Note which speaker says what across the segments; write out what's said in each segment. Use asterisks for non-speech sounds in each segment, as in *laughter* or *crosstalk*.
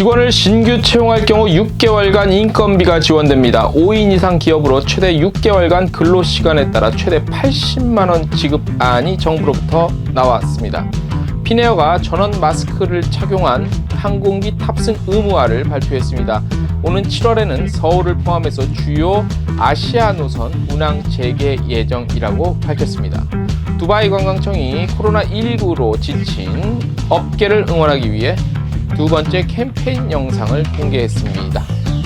Speaker 1: 직원을 신규 채용할 경우 6개월간 인건비가 지원됩니다. 5인 이상 기업으로 최대 6개월간 근로 시간에 따라 최대 80만 원 지급안이 정부로부터 나왔습니다. 피네어가 전원 마스크를 착용한 항공기 탑승 의무화를 발표했습니다. 오는 7월에는 서울을 포함해서 주요 아시아 노선 운항 재개 예정이라고 밝혔습니다. 두바이 관광청이 코로나19로 지친 업계를 응원하기 위해 두 번째 캠페인 영상을 공개했습니다.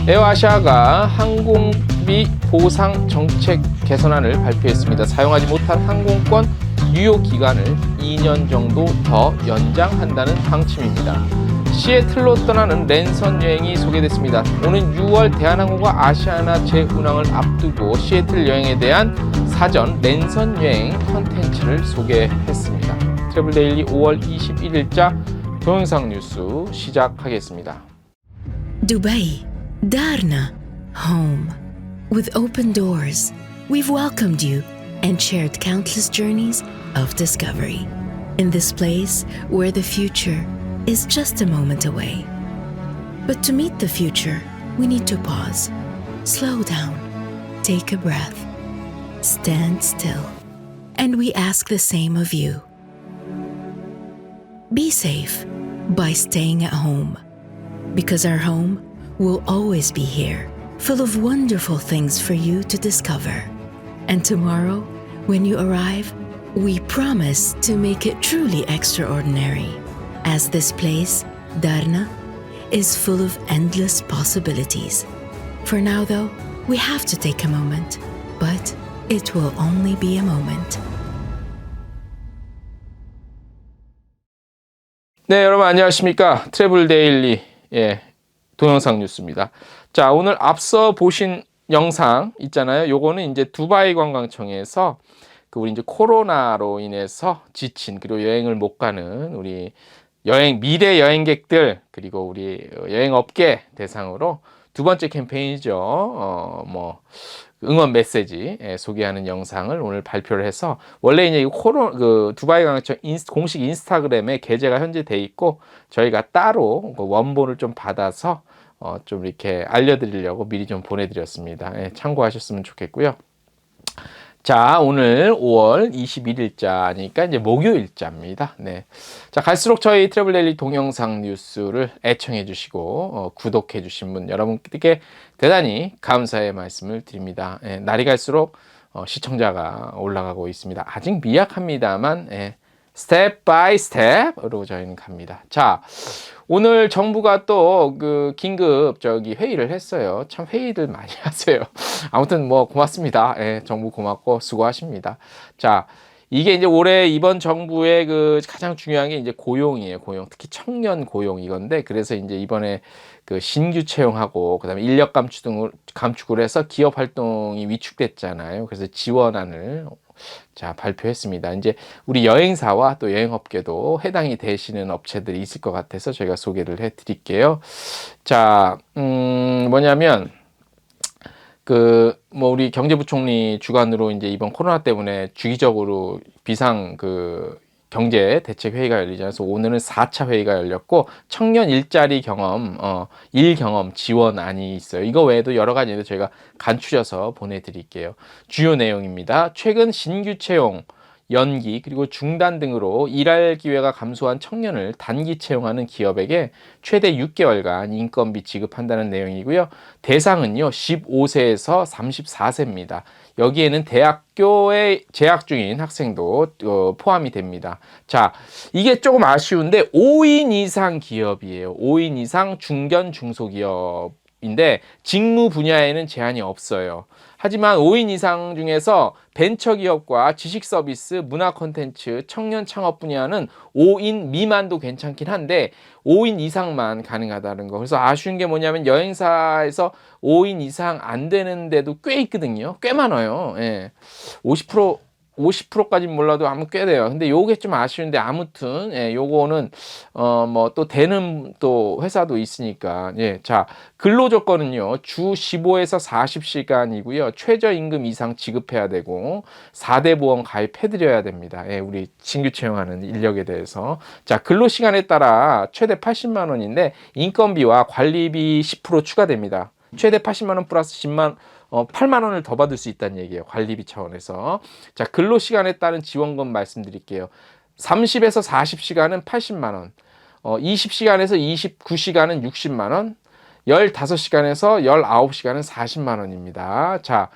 Speaker 1: 에어아시아가 항공비 보상 정책 개선안을 발표했습니다. 사용하지 못한 항공권 유효 기간을 2년 정도 더 연장한다는 방침입니다. 시애틀로 떠나는 랜선 여행이 소개됐습니다. 오는 6월 대한항공과 아시아나 재운항을 앞두고 시애틀 여행에 대한 사전 랜선 여행 컨텐츠를 소개했습니다. 트래블데일리 5월 21일자 동영상 뉴스 시작하겠습니다.
Speaker 2: Dubai, Darna, home. With open doors, we've welcomed you and shared countless journeys of discovery. In this place where the future is just a moment away. But to meet the future, we need to pause, slow down, take a breath, stand still. And we ask the same of you. Be safe by staying at home because our home will always be here, full of wonderful things for you to discover. And tomorrow, when you arrive, we promise to make it truly extraordinary, as this place, Darna, is full of endless possibilities. For now, though, we have to take a moment, but it will only be a moment.
Speaker 1: 네, 여러분 안녕하십니까? 트래블 데일리 예, 동영상 뉴스입니다. 자, 오늘 앞서 보신 영상 있잖아요. 요거는 이제 두바이 관광청에서 그 우리 이제 코로나로 인해서 지친 그리고 여행을 못 가는 우리 여행 미래 여행객들 그리고 우리 여행 업계 대상으로 두 번째 캠페인이죠. 어, 뭐 응원 메시지 예, 소개하는 영상을 오늘 발표를 해서 원래 이제 이 코로 그 두바이 관광청 인스, 공식 인스타그램에 게재가 현재 돼 있고 저희가 따로 그 원본을 좀 받아서 어, 좀 이렇게 알려드리려고 미리 좀 보내드렸습니다. 예, 참고하셨으면 좋겠고요. 자, 오늘 5월 21일자니까 이제 목요일자입니다. 네. 자, 갈수록 저희 트래블 데일리 동영상 뉴스를 애청해 주시고 어, 구독해 주신 분 여러분께 대단히 감사의 말씀을 드립니다. 예, 날이 갈수록 어, 시청자가 올라가고 있습니다. 아직 미약합니다만 예, 스텝 바이 스텝으로 저희는 갑니다. 자, 오늘 정부가 또 그 긴급 저기 회의를 했어요. 참 회의들 많이 *laughs* 하세요. 아무튼 뭐 고맙습니다. 예, 정부 고맙고 수고하십니다. 자, 이게 이제 올해 이번 정부의 그 가장 중요한 게 이제 고용이에요. 고용. 특히 청년 고용 이건데 그래서 이제 이번에 그 신규 채용하고 그다음에 인력 감축 등을 감축을 해서 기업 활동이 위축됐잖아요. 그래서 지원안을 자 발표했습니다. 이제 우리 여행사와 또 여행업계도 해당이 되시는 업체들이 있을 것 같아서 저희가 소개를 해 드릴게요. 자, 음, 뭐냐면 그 뭐 우리 경제부총리 주관으로 이제 이번 코로나 때문에 주기적으로 비상 그 경제 대책 회의가 열리잖아요. 그래서 오늘은 4차 회의가 열렸고 청년 일자리 경험, 어, 일 경험 지원안이 있어요. 이거 외에도 여러 가지인데 저희가 간추려서 보내드릴게요. 주요 내용입니다. 최근 신규 채용, 연기 그리고 중단 등으로 일할 기회가 감소한 청년을 단기 채용하는 기업에게 최대 6개월간 인건비 지급한다는 내용이고요. 대상은요 15세에서 34세입니다. 여기에는 대학교에 재학 중인 학생도 어, 포함이 됩니다. 자, 이게 조금 아쉬운데 5인 이상 기업이에요. 5인 이상 중견 중소기업 인데 직무 분야에는 제한이 없어요. 하지만 5인 이상 중에서 벤처기업과 지식 서비스, 문화 콘텐츠, 청년 창업 분야는 5인 미만도 괜찮긴 한데 5인 이상만 가능하다는 거. 그래서 아쉬운 게 뭐냐면 여행사에서 5인 이상 안 되는데도 꽤 있거든요. 꽤 많아요. 예. 50% 50%까지는 몰라도 아무 꽤 돼요. 근데 요게 좀 아쉬운데 아무튼 예, 요거는 어 뭐 또 되는 또 회사도 있으니까 예. 자, 근로 조건은요. 주 15에서 40시간이고요. 최저 임금 이상 지급해야 되고 4대 보험 가입해 드려야 됩니다. 예, 우리 신규 채용하는 인력에 대해서. 자, 근로 시간에 따라 최대 80만 원인데 인건비와 관리비 10% 추가됩니다. 최대 80만 원 플러스 10만 어, 8만 원을 더 받을 수 있다는 얘기예요. 관리비 차원에서. 자, 근로 시간에 따른 지원금 말씀드릴게요. 30에서 40시간은 80만 원. 어, 20시간에서 29시간은 60만 원. 15시간에서 19시간은 40만 원입니다. 자,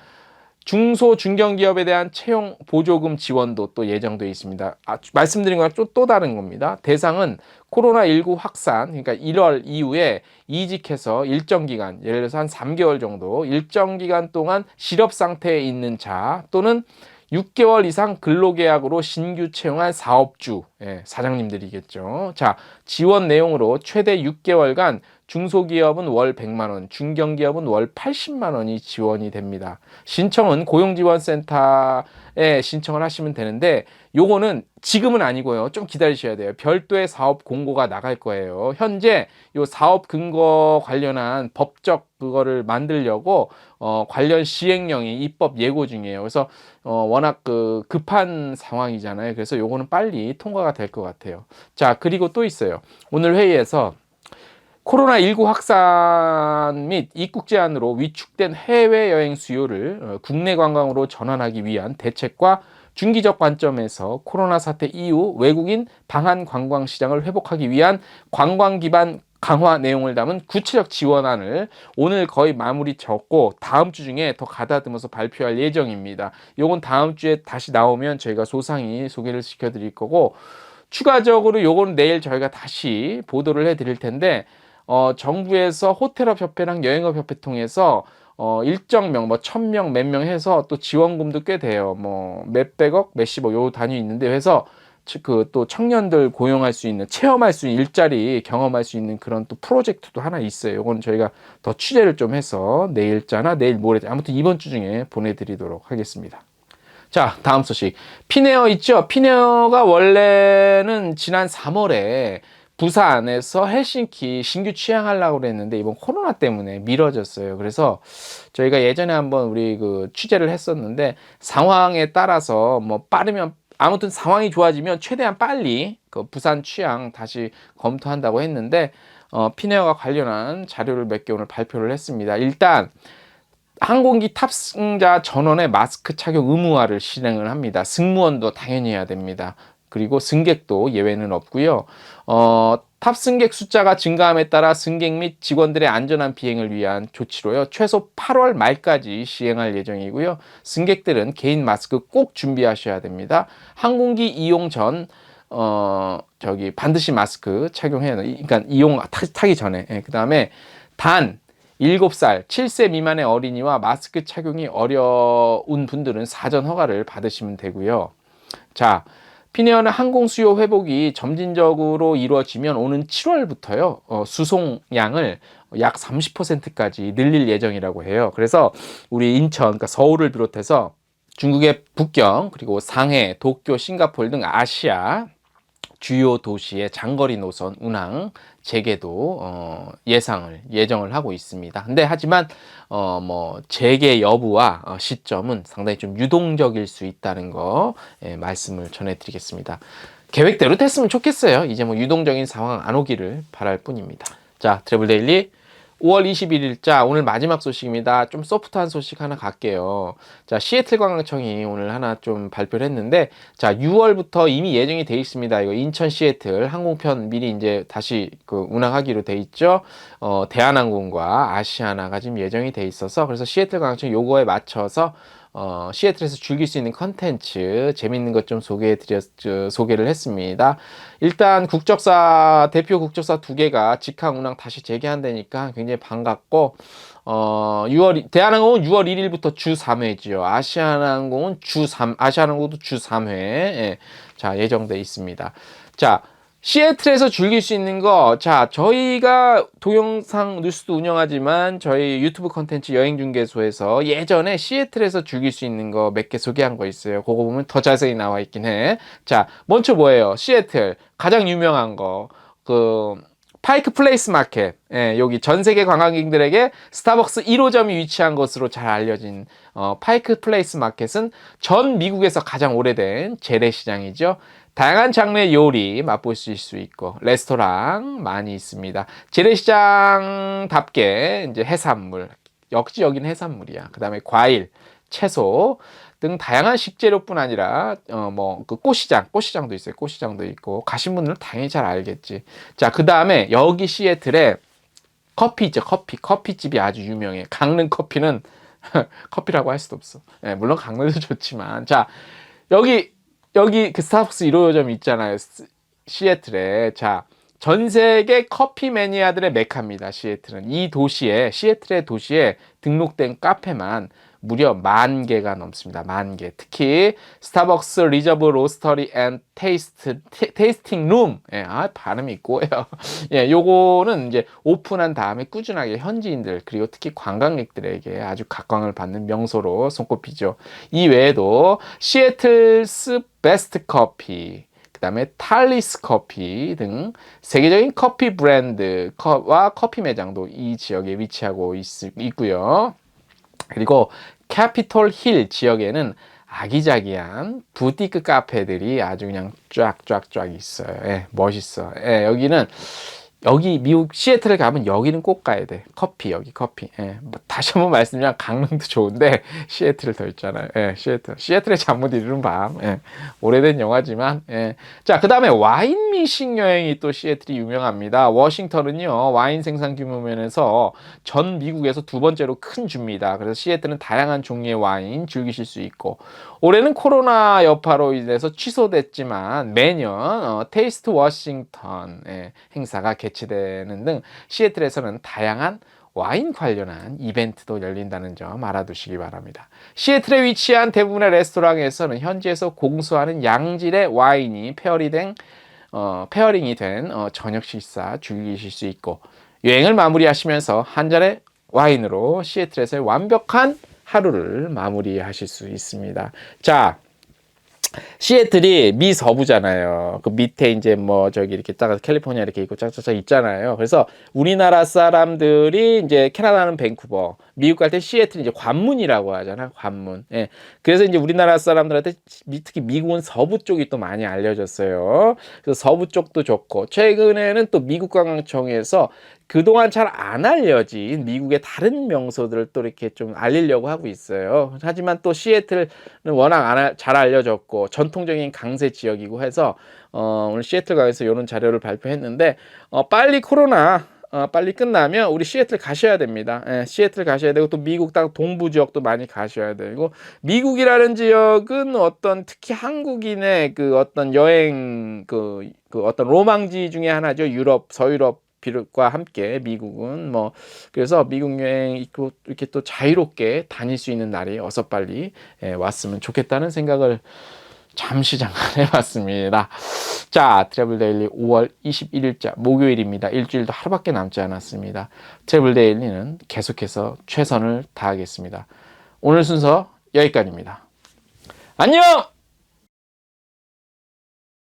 Speaker 1: 중소 중견 기업에 대한 채용 보조금 지원도 또 예정되어 있습니다. 아, 말씀드린 거랑 또, 또 다른 겁니다. 대상은 코로나19 확산, 그러니까 1월 이후에 이직해서 일정 기간, 예를 들어서 한 3개월 정도 일정 기간 동안 실업 상태에 있는 자 또는 6개월 이상 근로계약으로 신규 채용한 사업주, 예, 사장님들이겠죠. 자, 지원 내용으로 최대 6개월간 중소기업은 월 100만 원, 중견기업은 월 80만 원이 지원이 됩니다. 신청은 고용지원센터에 신청을 하시면 되는데 요거는 지금은 아니고요. 좀 기다리셔야 돼요. 별도의 사업 공고가 나갈 거예요. 현재 요 사업 근거 관련한 법적 그거를 만들려고 어 관련 시행령이 입법 예고 중이에요. 그래서 어 워낙 그 급한 상황이잖아요. 그래서 요거는 빨리 통과가 될 것 같아요. 자, 그리고 또 있어요. 오늘 회의에서 코로나19 확산 및 입국 제한으로 위축된 해외여행 수요를 어, 국내 관광으로 전환하기 위한 대책과 중기적 관점에서 코로나 사태 이후 외국인 방한 관광 시장을 회복하기 위한 관광 기반 강화 내용을 담은 구체적 지원안을 오늘 거의 마무리 졌고 다음 주 중에 더 가다듬어서 발표할 예정입니다. 요건 다음 주에 다시 나오면 저희가 소상히 소개를 시켜드릴 거고 추가적으로 요건 내일 저희가 다시 보도를 해드릴 텐데 어, 정부에서 호텔업 협회랑 여행업 협회 통해서 어, 일정 명, 뭐, 천 명, 몇 명 해서 또 지원금도 꽤 돼요. 뭐, 몇백억, 몇십억, 요 단위 있는데 해서 그 또 청년들 고용할 수 있는, 체험할 수 있는 일자리 경험할 수 있는 그런 또 프로젝트도 하나 있어요. 요거는 저희가 더 취재를 좀 해서 내일자나 내일 모레, 아무튼 이번 주 중에 보내드리도록 하겠습니다. 자, 다음 소식. 피네어 있죠? 피네어가 원래는 지난 3월에 부산에서 헬싱키 신규 취항하려고 그랬는데 이번 코로나 때문에 미뤄졌어요. 그래서 저희가 예전에 한번 우리 그 취재를 했었는데 상황에 따라서 뭐 빠르면 아무튼 상황이 좋아지면 최대한 빨리 그 부산 취항 다시 검토한다고 했는데 어, 피네어가 관련한 자료를 몇 개 오늘 발표를 했습니다. 일단 항공기 탑승자 전원의 마스크 착용 의무화를 실행을 합니다. 승무원도 당연히 해야 됩니다. 그리고 승객도 예외는 없고요. 어, 탑승객 숫자가 증가함에 따라 승객 및 직원들의 안전한 비행을 위한 조치로요. 최소 8월 말까지 시행할 예정이고요. 승객들은 개인 마스크 꼭 준비하셔야 됩니다. 항공기 이용 전 어, 저기 반드시 마스크 착용해야 돼. 그러니까 이용 타, 타기 전에. 예, 그다음에 단 7살, 7세 미만의 어린이와 마스크 착용이 어려운 분들은 사전 허가를 받으시면 되고요. 자, 피네어는 항공 수요 회복이 점진적으로 이루어지면 오는 7월부터요 어, 수송량을 약 30%까지 늘릴 예정이라고 해요. 그래서 우리 인천, 그러니까 서울을 비롯해서 중국의 북경 그리고 상해, 도쿄, 싱가포르 등 아시아 주요 도시의 장거리 노선 운항 재개도 어, 예상을 예정을 하고 있습니다. 근데 하지만 어, 뭐 재개 여부와 어, 시점은 상당히 좀 유동적일 수 있다는 거 예, 말씀을 전해드리겠습니다. 계획대로 됐으면 좋겠어요. 이제 뭐 유동적인 상황 안 오기를 바랄 뿐입니다. 자, 트래블 데일리 5월 21일자 오늘 마지막 소식입니다. 좀 소프트한 소식 하나 갈게요. 자, 시애틀 관광청이 오늘 하나 좀 발표를 했는데 자, 6월부터 이미 예정이 돼 있습니다. 이거 인천 시애틀 항공편 미리 이제 다시 그 운항하기로 돼 있죠. 어, 대한항공과 아시아나가 지금 예정이 돼 있어서 그래서 시애틀 관광청 요거에 맞춰서 어, 시애틀에서 즐길 수 있는 컨텐츠 재밌는 것 좀 소개해 드렸 소개를 했습니다. 일단 국적사 대표 국적사 두 개가 직항 운항 다시 재개한다니까 굉장히 반갑고 어, 6월 대한항공은 6월 1일부터 주 3회지요. 아시아나항공은 주 3, 아시아나항공도 주 3회 예, 자 예정돼 있습니다. 자 시애틀에서 즐길 수 있는 거, 자, 저희가 동영상 뉴스도 운영하지만 저희 유튜브 컨텐츠 여행 중개소에서 예전에 시애틀에서 즐길 수 있는 거 몇 개 소개한 거 있어요. 그거 보면 더 자세히 나와 있긴 해. 자, 먼저 뭐예요? 시애틀 가장 유명한 거, 그 파이크 플레이스 마켓. 예, 여기 전 세계 관광객들에게 스타벅스 1호점이 위치한 것으로 잘 알려진 어, 파이크 플레이스 마켓은 전 미국에서 가장 오래된 재래시장이죠. 다양한 장르의 요리 맛보실 수 있고 레스토랑 많이 있습니다. 재래시장답게 이제 해산물 역시 여기는 해산물이야. 그다음에 과일, 채소 등 다양한 식재료뿐 아니라 어 뭐 그 꽃시장, 꽃시장도 있어요. 꽃시장도 있고 가신 분들은 당연히 잘 알겠지. 자, 그다음에 여기 시애틀에 커피죠. 커피. 커피집이 아주 유명해. 강릉 커피는 *laughs* 커피라고 할 수도 없어. 예, 물론 강릉도 좋지만 자, 여기 여기 그 스타벅스 1호점 있잖아요. 스- 시애틀에. 자, 전 세계 커피 매니아들의 메카입니다. 시애틀은. 이 도시에, 시애틀의 도시에 등록된 카페만 무려 만 개가 넘습니다. 만 개. 특히 스타벅스 리저브 로스터리 앤 테이스트 테- 테이스팅 룸. 예, 아, 발음이 꼬예요. *laughs* 예, 요거는 이제 오픈한 다음에 꾸준하게 현지인들 그리고 특히 관광객들에게 아주 각광을 받는 명소로 손꼽히죠. 이 외에도 시애틀스 베스트 커피, 그 다음에 탈리스 커피 등 세계적인 커피 브랜드와 커피 매장도 이 지역에 위치하고 있, 있고요. 그리고 캐피톨 힐 지역에는 아기자기한 부티크 카페들이 아주 그냥 쫙쫙쫙 있어요. 예, 멋있어. 예, 여기는 여기 미국 시애틀에 가면 여기는 꼭 가야 돼. 커피 여기 커피. 예, 뭐 다시 한번 말씀드리면 강릉도 좋은데 *laughs* 시애틀을 더 있잖아요. 예, 시애틀. 시애틀의 잠 못 이루는 밤. 예, 오래된 영화지만. 예. 자, 그다음에 와인 미싱 여행이 또 시애틀이 유명합니다. 워싱턴은요 와인 생산 규모 면에서 전 미국에서 두 번째로 큰 주입니다. 그래서 시애틀은 다양한 종류의 와인 즐기실 수 있고 올해는 코로나 여파로 인해서 취소됐지만 매년 어, 테이스트 워싱턴 예, 행사가 개 최되는 등 시애틀에서는 다양한 와인 관련한 이벤트도 열린다는 점 알아두시기 바랍니다. 시애틀에 위치한 대부분의 레스토랑에서는 현지에서 공수하는 양질의 와인이 페어리 된 어, 페어링이 된 어, 저녁 식사 즐기실 수 있고 여행을 마무리하시면서 한 잔의 와인으로 시애틀에서의 완벽한 하루를 마무리하실 수 있습니다. 자, 시애틀이 미 서부잖아요. 그 밑에 이제 뭐 저기 이렇게 딱 캘리포니아 이렇게 있고 짝짝짝 있잖아요. 그래서 우리나라 사람들이 이제 캐나다는 밴쿠버, 미국 갈 때 시애틀 이제 관문이라고 하잖아. 관문. 예. 그래서 이제 우리나라 사람들한테 미- 특히 미국은 서부 쪽이 또 많이 알려졌어요. 그래서 서부 쪽도 좋고 최근에는 또 미국 관광청에서 그동안 잘 안 알려진 미국의 다른 명소들을 또 이렇게 좀 알리려고 하고 있어요. 하지만 또 시애틀은 워낙 잘 알려졌고 전통적인 강세 지역이고 해서 어, 오늘 시애틀 강에서 이런 자료를 발표했는데 어, 빨리 코로나 어, 빨리 끝나면 우리 시애틀 가셔야 됩니다. 예, 시애틀 가셔야 되고 또 미국 땅 동부 지역도 많이 가셔야 되고 미국이라는 지역은 어떤 특히 한국인의 그 어떤 여행 그, 그 어떤 로망지 중에 하나죠. 유럽 서유럽 비롯과 함께 미국은 뭐 그래서 미국 여행 있고 이렇게 또 자유롭게 다닐 수 있는 날이 어서 빨리 예, 왔으면 좋겠다는 생각을 잠시 잠깐 해봤습니다. 자, 트래블 데일리 5월 21일자 목요일입니다. 일주일도 하루밖에 남지 않았습니다. 트래블 데일리는 계속해서 최선을 다하겠습니다. 오늘 순서 여기까지입니다. 안녕!